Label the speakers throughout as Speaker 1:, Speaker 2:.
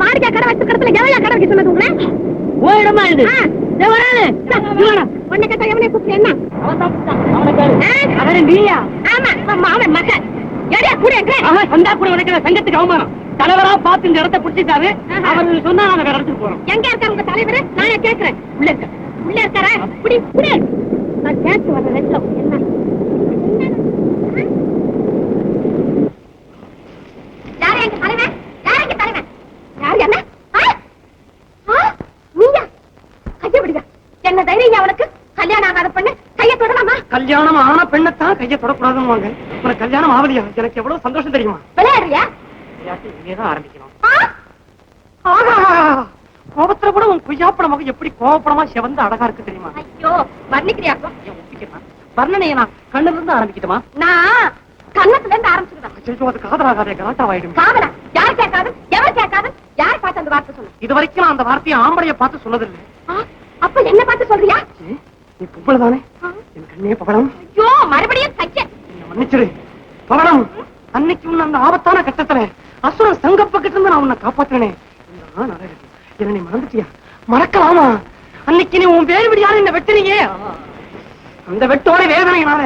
Speaker 1: வாடிக்கை கடை வச்சு கடத்துல எவையா கடை வைக்க சொன்னது உங்களை?
Speaker 2: ஓ இடமா இது.
Speaker 1: உன்னை கேட்டா எவனே கூப்பிட்டு என்ன?
Speaker 2: அவன் நீயா?
Speaker 1: ஆமா. அவன் மகன். எடியா கூட
Speaker 2: அவன் வந்தா கூட உனக்கு சங்கத்துக்கு அவமானம்? தலைவரா பார்த்து இந்த இடத்தை பிடிச்சிட்டாரு. அவர் சொன்னா நாங்க வேற இடத்துக்கு போறோம்.
Speaker 1: எங்க இருக்காரு உங்க தலைவர்? நான் கேக்குறேன். உள்ள இருக்க. உள்ள இருக்காரா? புடி புடி. நான் கேட்டு வர ரெட்டம் என்ன யார் எங்க தலைவன் யார் எங்க தலைவன் யார் என்ன ஆ? ஆ? நீயா கைய விடுங்க என்ன தைரியம் அவனுக்கு கல்யாணம் ஆகாத பொண்ணு கைய தொடலாமா
Speaker 2: கல்யாணம் ஆன பெண்ணைத்தான் கையை தொடக்கூடாதுன்னு வாங்க உனக்கு கல்யாணம் ஆகலையா? எனக்கு எவ்வளவு சந்தோஷம் தெரியுமா?
Speaker 1: விளையாடுறியா?
Speaker 2: விளையாட்டு இனிமேதான் ஆரம்பிக்கணும்.
Speaker 1: ஆ?
Speaker 2: ஆஹா! கோபத்துல கூட உன் கொய்யாப்பட மகன் எப்படி கோபப்படமா செவந்து அழகா இருக்கு தெரியுமா?
Speaker 1: ஐயோ
Speaker 2: ஒப்பிக்கிறேன் வர்ணனையை நான் கண்ணுல இருந்து ஆரம்பிக்கட்டுமா?
Speaker 1: நான் கன்னத்துல இருந்து ஆரம்பிச்சுக்கிறேன்
Speaker 2: அது காதலாகாதே கலாட்டாவாயிடும்.
Speaker 1: காதலா? யார் கேட்காது? எவர் கேட்காது? யார் பார்த்து அந்த வார்த்தை சொல்லு
Speaker 2: இது வரைக்கும் நான் அந்த வார்த்தையை ஆம்பளைய பார்த்து சொன்னதில்லை.
Speaker 1: அப்ப என்ன பார்த்து சொல்றியா?
Speaker 2: நீ பொம்பளை தானே கண்ணே பவளம்?
Speaker 1: ஐயோ மறுபடியும் கைய
Speaker 2: என்னை மன்னிச்சிடு. பவளம். அன்னைக்கு உன்னை அந்த ஆபத்தான கட்டத்துல அசுரன் சங்கப்பக்கிட்ட இருந்து நான் உன்னை காப்பாத்தினேன். என்னை நீ மறந்துட்டியா? மறக்கலாமா? அன்னைக்கு நீ உன் வேறு விடியால என்ன வெட்டினியே. அந்த வெட்டோட வேதனையினால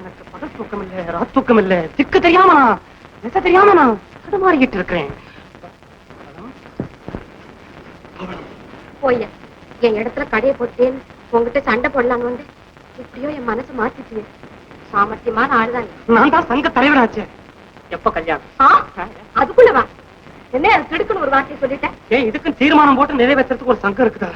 Speaker 2: எனக்கு பகல் தூக்கம் இல்ல ராத் தூக்கம் இல்ல. திக்கு தெரியாம நான் திசை தெரியாம நான் தடுமாறிக்கிட்டு இருக்கிறேன்.
Speaker 1: போய் என் இடத்துல கடையை போட்டேன்னு உங்ககிட்ட சண்டை போடலான்னு வந்து எப்படியோ என் மனசு மாத்திட்டியே சாமர்த்தியமான ஆளுதான்.
Speaker 2: நான் தான் சங்க தலைவராச்சே. எப்ப கல்யாணம்?
Speaker 1: ஆ, அதுக்குள்ள வா. என்ன அது திடுக்குன்னு ஒரு வார்த்தை சொல்லிட்டேன்.
Speaker 2: ஏன் இதுக்கும் தீர்மானம் போட்டு நிறைவேற்றுறதுக்கு ஒரு சங்கம் இருக்குதா?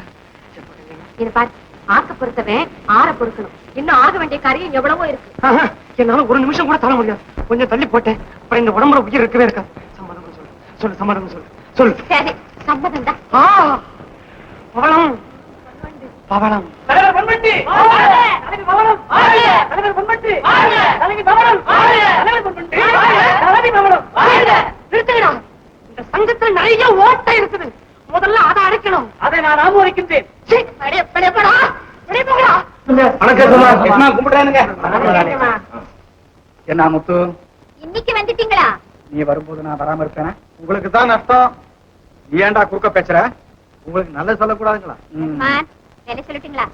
Speaker 1: இதை பாரு ஆக்க பொறுத்தவன் ஆற பொறுக்கணும். இன்னும் ஆக வேண்டிய காரியம் எவ்வளவோ இருக்கு.
Speaker 2: ஆஹா, என்னால ஒரு நிமிஷம் கூட தர முடியாது. கொஞ்சம் தள்ளி போட்டேன். அப்புறம் இந்த உடம்புல உயிர் இருக்கவே இருக்கா சம்மதம் சொல்லு. சொல்லு சம்மதம் சொல்லு. சொல்லு.
Speaker 1: சரி சம்மதம் தான்.
Speaker 2: பவளம். பவளம். இந்த சங்கத்துல நிறைய ஓட்டை இருக்குது. முதல்ல அதை அடைக்கணும். அதை நான் ஆமோதிக்கின்றேன்.
Speaker 3: என்ன? முத்து?
Speaker 1: இன்னைக்கு வந்துட்டீங்களா?
Speaker 3: நீ வரும்போது நான் வராம இருப்பேனா? உங்களுக்கு தான் நஷ்டம். நீ ஏன்டா குறுக்க பேசுற? உங்களுக்கு நல்லது சொல்லக்கூடாதுங்களா?
Speaker 1: சொல்லிட்டீங்களா?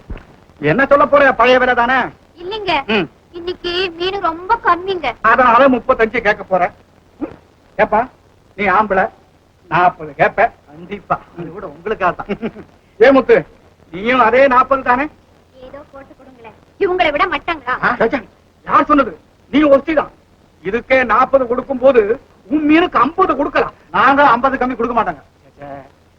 Speaker 3: என்ன சொல்ல போற பழைய வேலை தானே?
Speaker 1: இல்லைங்க. இன்னைக்கு மீன் ரொம்ப கம்மிங்க.
Speaker 3: அதனால முப்பத்தஞ்சு கேட்க போற. கேப்பா நீ ஆம்பளை. நாற்பது கேப்ப. கண்டிப்பா. அது கூட உங்களுக்காக தான். ஏ முத்து நீயும் அதே நாற்பது தானே?
Speaker 1: ஏதோ போட்டு கொடுங்களேன். இவங்களை விட மட்டங்களா?
Speaker 3: யார் சொன்னது? நீ ஒருத்திதான் இதுக்கே நாற்பது கொடுக்கும் போது உன் மீனுக்கு ஐம்பது கொடுக்கலாம். நாங்க ஐம்பது கம்மி கொடுக்க மாட்டாங்க.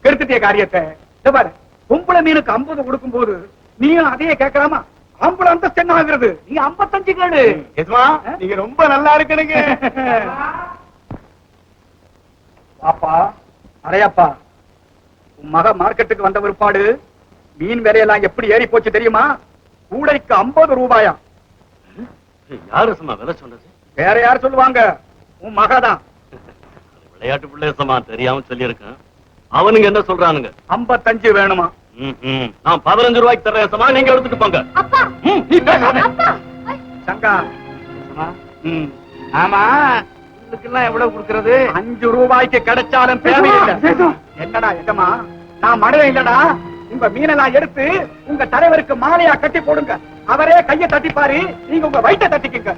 Speaker 3: கெடுத்துட்டிய காரியத்தை. இதோ பாரு பொம்பளை மீனுக்கு ஐம்பது கொடுக்கும் போது நீயும் அதையே கேட்கலாமா? ஐம்பது அந்தஸ்து என்ன ஆகுறது நீ ஐம்பத்தஞ்சு கேடு எதுவா நீங்க ரொம்ப நல்லா இருக்கணுங்க. பாப்பா அரையாப்பா உன் மக மார்க்கெட்டுக்கு வந்த பிற்பாடு மீன் விலையெல்லாம் எப்படி ஏறி போச்சு தெரியுமா? கூடைக்கு ஐம்பது ரூபாயா?
Speaker 4: யாரு சும்மா விலை சொன்னது?
Speaker 3: வேற யார் சொல்லுவாங்க? உன் மகதான்.
Speaker 4: விளையாட்டு பிள்ளை சமா தெரியாம சொல்லியிருக்கேன். அவனுங்க என்ன சொல்றானுங்க?
Speaker 3: ஐம்பத்தஞ்சு வேணுமா.
Speaker 4: நான் பதினஞ்சு ரூபாய்க்கு தர்றேன் சமா நீங்க எடுத்துட்டு போங்க.
Speaker 1: அப்பா.
Speaker 4: நீ பேசாத.
Speaker 3: சங்கா. ம். ஆமா. இதுக்கெல்லாம் எவ்வளவு கொடுக்கறது? அஞ்சு ரூபாய்க்கு கிடைச்சாலும் தேவையில்லை. என்னடா எஜமா நான் மடையன் இல்லடா. உங்க மீனெல்லாம் எடுத்து உங்க தலைவருக்கு மாலையா கட்டி போடுங்க. அவரே கைய தட்டிப்பாரு. நீங்க உங்க வயிற்ற தட்டிக்குங்க.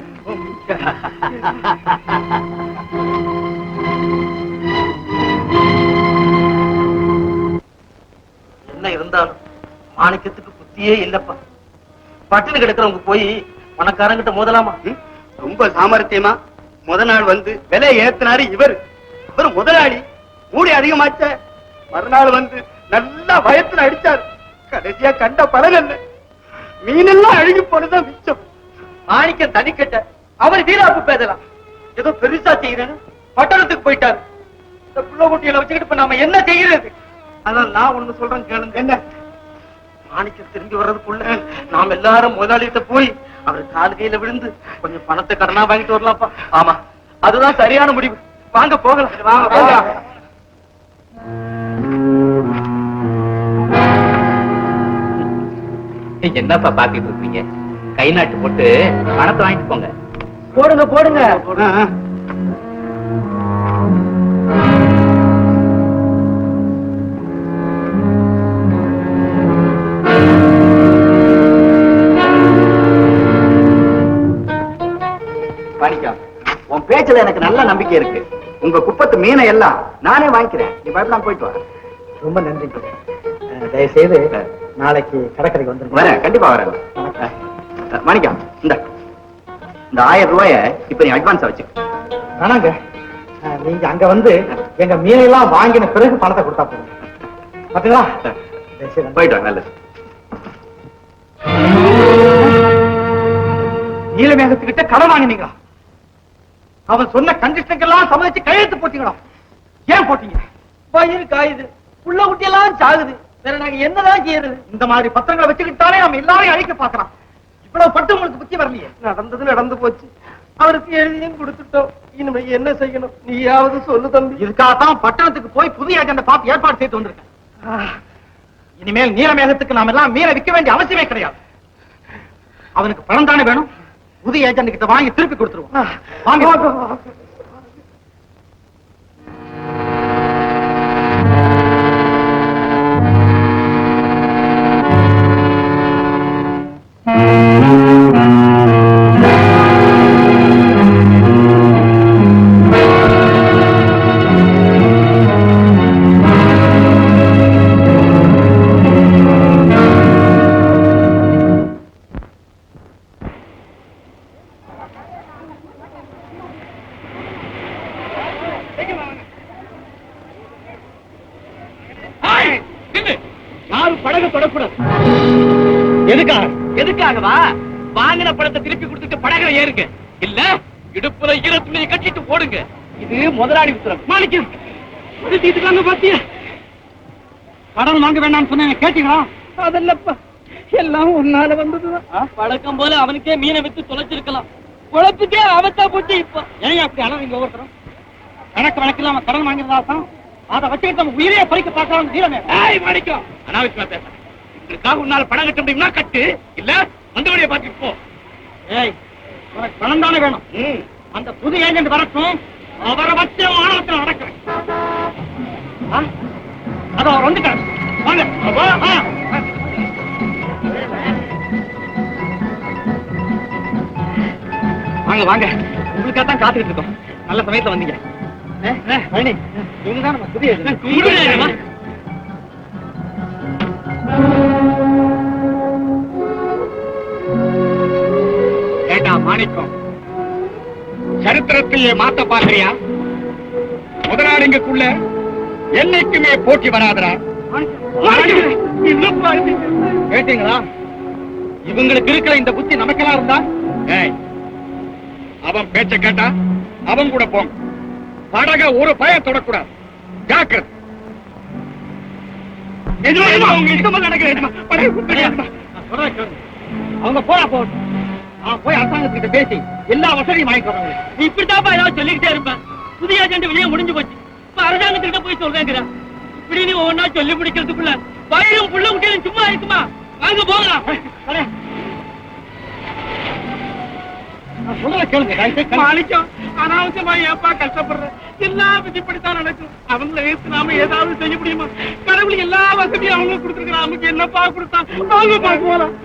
Speaker 2: இருந்தாலும் மாணிக்கத்துக்கு புத்தியே இல்லப்பா. பட்டினி கிடக்கிறவங்க போய் பணக்காரங்கிட்ட மோதலாமா?
Speaker 3: ரொம்ப சாமர்த்தியமா. முத நாள் வந்து விலை ஏத்தினாரு இவர். இவர் முதலாளி. மூடி அதிகமாச்ச. மறுநாள் வந்து நல்லா பயத்துல அடிச்சாரு. கடைசியா கண்ட பலன் மீனெல்லாம் அழுகி போனதான் மிச்சம்.
Speaker 2: மாணிக்கம் தனிக்கட்ட. அவர் வீராப்பு பேசலாம் ஏதோ பெருசா செய்யறேன்னு பட்டணத்துக்கு போயிட்டாரு. இந்த புள்ள குட்டியில வச்சுக்கிட்டு இப்ப நாம என்ன செய்யறது? அதான் நான் ஒண்ணு சொல்றேன் கேளுங்க. என்ன? மாணிக்கம் திரும்பி வர்றதுக்குள்ள நாம் எல்லாரும் முதலாளிகிட்ட போய் அவர் கால் கையில விழுந்து கொஞ்சம் பணத்தை கடனா வாங்கிட்டு வரலாம்ப்பா. ஆமா அதுதான் சரியான முடிவு. வாங்க போகலாம். வாங்க போகலாம்.
Speaker 5: என்னப்பா பாத்துட்டு இருக்கீங்க? கை நாட்டு போட்டு பணத்தை வாங்கிட்டு போங்க.
Speaker 2: போடுங்க போடுங்க.
Speaker 3: நம்பிக்கை இருக்கு. உங்க குப்பத்து மீனை எல்லாம் நானே வாங்கிக்கிறேன். நீ பயப்படாம போயிட்டு வா.
Speaker 6: ரொம்ப நன்றி தயவு செய்து நாளைக்கு கடற்கரைக்கு வந்துருங்க.
Speaker 3: வரேன். கண்டிப்பா வரேன். அஹ், மாணிக்கம் இந்த இந்த ஆயிரம் ரூபாய இப்ப நீ அட்வான்ஸ் வச்சு
Speaker 6: வேணாங்க. நீங்க அங்க வந்து எங்க மீனையெல்லாம் வாங்கின பிறகு பணத்தை கொடுத்தா போதும். பாத்தீங்களா?
Speaker 3: போயிட்டு வா நல்லது.
Speaker 6: நீலமேகத்துக்கிட்ட கடன் வாங்கினீங்களா? அவன் சொன்ன கண்டிஷனுக்கெல்லாம் சம்மதிச்சு கையெழுத்து போட்டீங்களா? ஏன் போட்டீங்க?
Speaker 7: பயிர் காயுது புள்ள குட்டியெல்லாம் சாகுது. வேற நாங்க என்னதான் செய்யறது?
Speaker 6: இந்த மாதிரி பத்திரங்களை வச்சுக்கிட்டாலே நம்ம எல்லாரையும் அழிக்க பாக்குறான் இவ்வளவு பட்டு உங்களுக்கு புத்தி வரலையே?
Speaker 7: நடந்தது நடந்து போச்சு. அவருக்கு எழுதியும் கொடுத்துட்டோம். இனிமே என்ன செய்யணும்? நீயாவது சொல்லு தம்பி.
Speaker 6: இதுக்காகத்தான் பட்டணத்துக்கு போய் புதிய ஏஜெண்ட பார்த்து ஏற்பாடு செய்து வந்திருக்கேன். இனிமேல் நீலமேகத்துக்கு நாம எல்லாம் மீனை விற்க வேண்டிய அவசியமே கிடையாது. அவனுக்கு பணம் தானே வேணும்? புதிய ஏஜென்ட் கிட்ட வாங்கி திருப்பி கொடுத்துருவோம்.
Speaker 8: யாரும் படகு தொடக்கூடாது. எதுக்காக? எதுக்காகவா? வாங்கின படத்தை திருப்பி கொடுத்துட்டு படகுல ஏறுங்க. இல்ல இடுப்புல ஈர துணியை கட்டிட்டு போடுங்க இது முதலாளி உத்தரவு. மாணிக்கம் இதுக்காங்க பாத்தியா?
Speaker 6: கடன் வாங்க வேண்டாம்னு சொன்னீங்க கேட்டீங்களா?
Speaker 7: அதல்லப்பா. எல்லாம் உன்னால வந்ததுதான்.
Speaker 8: பழக்கம் போல அவனுக்கே மீனை வித்து தொலைச்சிருக்கலாம். குழப்புக்கே அவத்தா போச்சு இப்ப.
Speaker 6: ஏன் அப்படி அளவீங்க ஒவ்வொருத்தரும்? கணக்கு வழக்கு இல்லாம கடன் வாங்கியிருந்தா தான் அதை வச்சுக்கிட்டு நம்ம உயிரையே பறிக்க பார்க்கலாம் நீலமே
Speaker 8: ஏய் மாணிக்கம் அனாவசியமா பேச. இதுக்காக உன்னால படம் கட்ட முடியும்னா கட்டு. இல்ல வந்தவடைய பாத்துட்டு போ.
Speaker 6: ஏய் உனக்கு பணம் தானே வேணும். அந்த புது ஏஜென்ட் வரட்டும். அவரை வச்சு மாணவத்தில் நடக்கிறேன்? அதோ அவர் வந்துட்டார். வாங்க. வாங்க வாங்க. உங்களுக்காக தான் காத்துக்கிட்டு இருக்கோம். நல்ல சமயத்துல வந்தீங்க. பழனி, இவங்க தான் நம்ம புதிய.
Speaker 3: ஏண்டா மாணிக்கம்? சரித்திரத்தையே மாத்த பாக்குறியா முதலாளிங்களுக்குள்ள என்னைக்குமே போட்டி வராதரா?
Speaker 6: கேட்டீங்களா? இவங்களுக்கு இருக்கிற இந்த புத்தி நமக்கெல்லாம் இருந்தா?
Speaker 3: ஏய் அவன் பேச்ச கேட்டா அவன் கூட போங்க. படக ஒரு பய தொடக்கூடாது. ஜாக்கிரதை.
Speaker 6: அவங்க போறா நான் போய் அரசாங்கத்துக்கிட்ட பேசி எல்லா வசதியும் வாங்கி
Speaker 8: நீ இப்படித்தாப்பா ஏதாவது சொல்லிக்கிட்டே இருப்பேன் புதிய ஏஜென்ட் வெளியே முடிஞ்சு போச்சு. இப்ப அரசாங்கத்திட்ட போய் சொல்றேங்கிற. இப்படி நீ ஒவ்வொன்னா சொல்லி முடிக்கிறதுக்குள்ள வயிறும் புள்ள குட்டியும் சும்மா இருக்குமா? வாங்க போகலாம்
Speaker 6: வரேன். நான் சொல்றேன் கேளுங்க தயவு செய்து கேளுங்க.
Speaker 7: மாணிக்கம் அனாவசியமா ஏப்பா கஷ்டப்படுற எல்லா இப்படித்தான் நடக்கும். அவங்கள ஏத்து நாம ஏதாவது செய்ய முடியுமா? கடவுள் எல்லா வசதியும் அவங்க கொடுத்துருக்கான் நமக்கு என்னப்பா கொடுத்தான்? வாங்க போலாம்.